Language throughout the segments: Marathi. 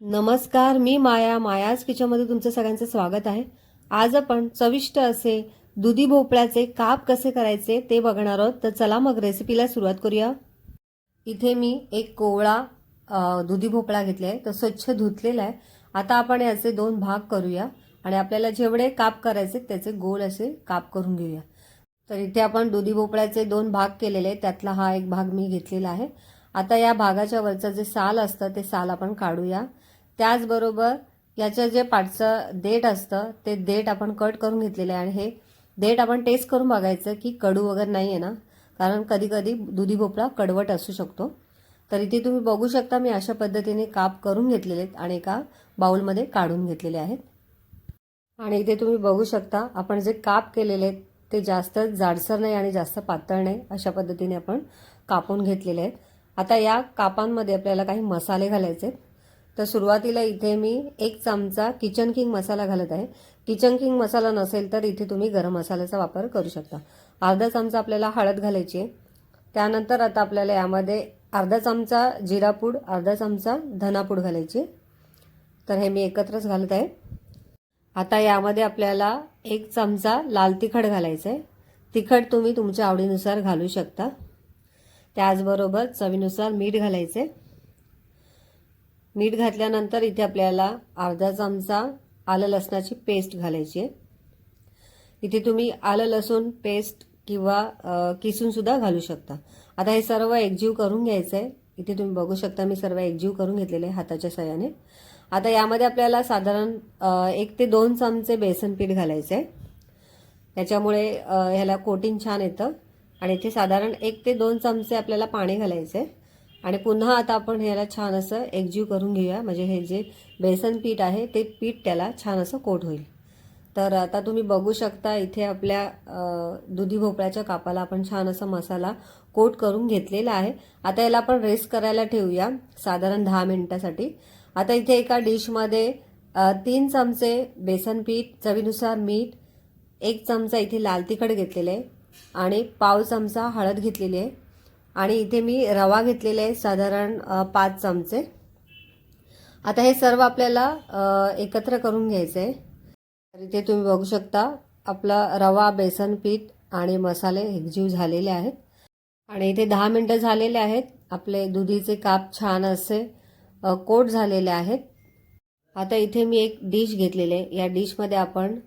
नमस्कार मी माया. मायाज किचनमध्ये तुमचं सगळ्यांचं स्वागत आहे. आज आपण चविष्ट असे दुधी भोपळ्याचे काप कसे करायचे ते बघणार आहोत. तर चला मग रेसिपीला सुरुवात करूया. इथे मी एक कोवळा दुधी भोपळा घेतला आहे तो स्वच्छ धुतलेला आहे. आता आपण याचे दोन भाग करूया आणि आपल्याला जेवढे काप करायचे त्याचे गोल असे काप करून घेऊया. तर इथे आपण दुधी भोपळ्याचे दोन भाग केलेले आहेत. त्यातला हा एक भाग मी घेतलेला आहे. आता या भागाच्या वरचं जे साल असतं ते साल आपण काढूया. त्याचबरोबर याचं जे पाठचं देठ असतं ते देठ आपण कट करून घेतलेलं आहे. आणि हे देठ आपण टेस्ट करून बघायचं की कडू वगैरे नाही आहे ना? कारण कधी कधी दुधी भोपळा कडवट असू शकतो. तर इथे तुम्ही बघू शकता मी अशा पद्धतीने काप करून घेतलेले आहेत आणि एका बाउलमध्ये काढून घेतलेले आहेत. आणि इथे तुम्ही बघू शकता आपण जे काप केलेले आहेत ते जास्त जाडसर नाही आणि जास्त पातळ नाही अशा पद्धतीने आपण कापून घेतलेले आहेत. आता या कापांमध्ये आपल्याला काही मसाले घालायचे आहेत तर सुरुवातीला इथे मी एक चमचा किचन किंग मसाला घालत आहे. किचन किंग मसाला नसेल तर इथे तुम्ही गरम मसाल्याचा वापर करू शकता. अर्धा चमचा आपल्याला हळद घालायची आहे. त्यानंतर आता आपल्याला यामध्ये अर्धा चमचा जिरापूड अर्धा चमचा धनापूड घालायची तर हे मी एकत्रच घालत आहे. आता यामध्ये आपल्याला एक चमचा लाल तिखट घालायचं आहे तिखट तुम्ही तुमच्या आवडीनुसार घालू शकता. त्याचबरोबर चवीनुसार मीठ घालायचे. मीठ घातल्यानंतर इथे आपल्याला अर्धा चमचा आलं लसणाची पेस्ट घालायची आहे. इथे तुम्ही आलं लसूण पेस्ट किंवा किसूनसुद्धा घालू शकता. आता हे सर्व एकजीव करून घ्यायचं आहे इथे तुम्ही बघू शकता मी सर्व एकजीव करून घेतलेले आहे हाताच्या सहाय्याने. आता यामध्ये आपल्याला साधारण एक ते दोन चमचे बेसन पीठ घालायचं आहे त्याच्यामुळे ह्याला कोटिंग छान येतं. आणि इथे साधारण एक ते दोन चमचे आपल्याला पाणी घालायचे आणि पुन्हा आता आपण ह्याला छान असं एकजीव करून घेऊया. म्हणजे हे जे बेसन पीठ आहे ते पीठ त्याला छान असं कोट होईल. तर आता तुम्ही बघू शकता इथे आपल्या दुधी भोपळ्याच्या कापाला आपण छान असा मसाला कोट करून घेतलेला आहे. आता याला आपण रेस्ट करायला ठेवूया साधारण दहा मिनिटासाठी. आता इथे एका डिशमध्ये तीन चमचे बेसन पीठ चवीनुसार मीठ एक चमचा इथे लाल तिखट घेतलेले आहे. आणि पाव चमचा हळद घेतलेली आहे. आणि इथे मी रवा घेतलेला आहे साधारण पाच चमचे. आता हे सर्व आपल्याला एकत्र करून घ्यायचं आहे. तर इथे तुम्ही बघू शकता आपला रवा बेसन पीठ आणि मसाले एकजीव झालेले आहेत. आणि इथे दहा मिनटं झालेले आहेत. आपले दुधीचे काप छान असे कोट झालेले आहेत. आता इथे मी एक डिश घेतलेली आहे. या डिशमध्ये आपण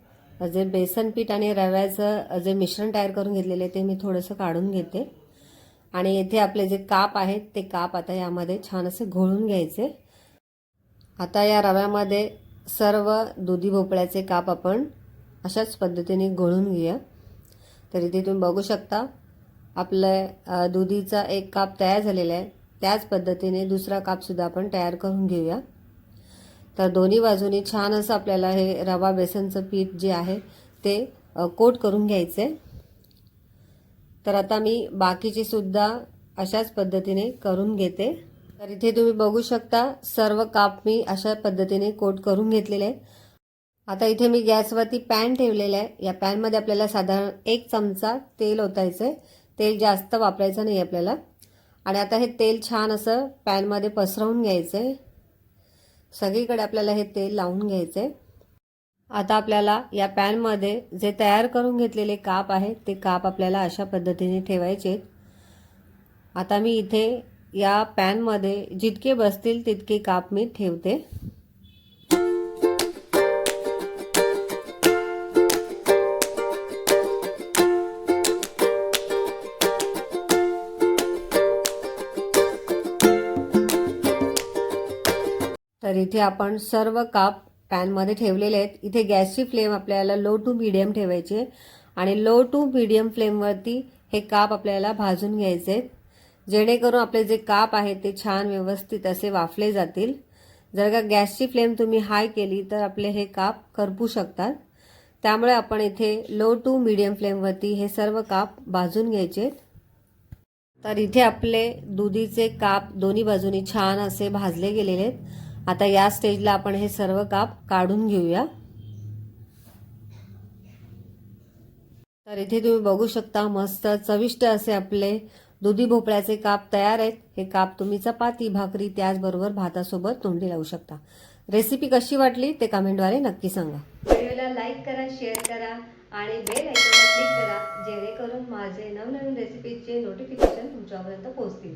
जे बेसन पीठ आणि रव्याचं जे मिश्रण तयार करून घेतलेले ते मी थोडंसं काढून घेते. आणि इथे आपले जे काप आहेत ते काप आता यामध्ये छान असे घोळून घ्यायचे. आता या रव्यामध्ये सर्व दुधी भोपळ्याचे काप आपण अशाच पद्धतीने घोळून घेऊया. तर इथे तुम्ही बघू शकता आपलं दुधीचा एक काप तयार झालेला आहे. त्याच पद्धतीने दुसरा कापसुद्धा आपण तयार करून घेऊया. तर दोन्ही बाजूनी छान असं आपल्याला हे रवा बेसनचं पीठ जे आहे ते कोट करून घ्यायचं आहे तर आता मी बाकीची सुद्धा अशाच पद्धतीने करून घेते. तर इथे तुम्ही बघू शकता सर्व काप मी अशा पद्धतीने कोट करून घेतलेले आहे आता इथे मी गॅसवरती पॅन ठेवलेला आहे. या पॅनमध्ये आपल्याला साधारण एक चमचा तेल ओतायचं आहे तेल जास्त वापरायचं नाही आपल्याला. आणि आता हे तेल छान असं पॅनमध्ये पसरवून घ्यायचं आहे सगळीकडे आपल्याला हे तेल लावून घ्यायचे आता आपल्याला या पॅनमध्ये जे तयार करून घेतलेले काप आहेत ते काप आपल्याला अशा पद्धतीने ठेवायचे आहेत. आता मी इथे या पॅनमध्ये जितके बसतील तितके काप मी ठेवते. तर इथे आपण सर्व काप पॅनमध्ये ठेवलेले आहेत. इथे गॅसची फ्लेम आपल्याला लो टू मिडियम ठेवायची आणि लो टू मिडियम फ्लेमवरती हे काप आपल्याला भाजून घ्यायचे आहेत. जेणेकरून आपले जे काप आहेत ते छान व्यवस्थित असे वाफले जातील. जर का गॅसची फ्लेम तुम्ही हाय केली तर आपले हे काप करपू शकतात. त्यामुळे आपण इथे लो टू मिडियम फ्लेमवरती हे सर्व काप भाजून घ्यायचे तर इथे आपले दुधीचे काप दोन्ही बाजूनी छान असे भाजले गेलेले आहेत. आता या स्टेजला आपण हे सर्व काप काढून घेऊया. तर इथे तुम्ही बघू शकता मस्त चविष्ट असे आपले दुधी भोपळ्याचे काप तयार आहेत. हे काप तुम्ही चपाती भाकरी त्याचबरोबर भातासोबत तोंडी लावू शकता. रेसिपी कशी वाटली ते कमेंटद्वारे नक्की सांगा. व्हिडिओला लाईक करा शेअर करा आणि बेल आयकॉनला क्लिक करा जेणेकरून माझे नवनवीन रेसिपीचे नोटिफिकेशन तुमच्यापर्यंत पोहोचतील.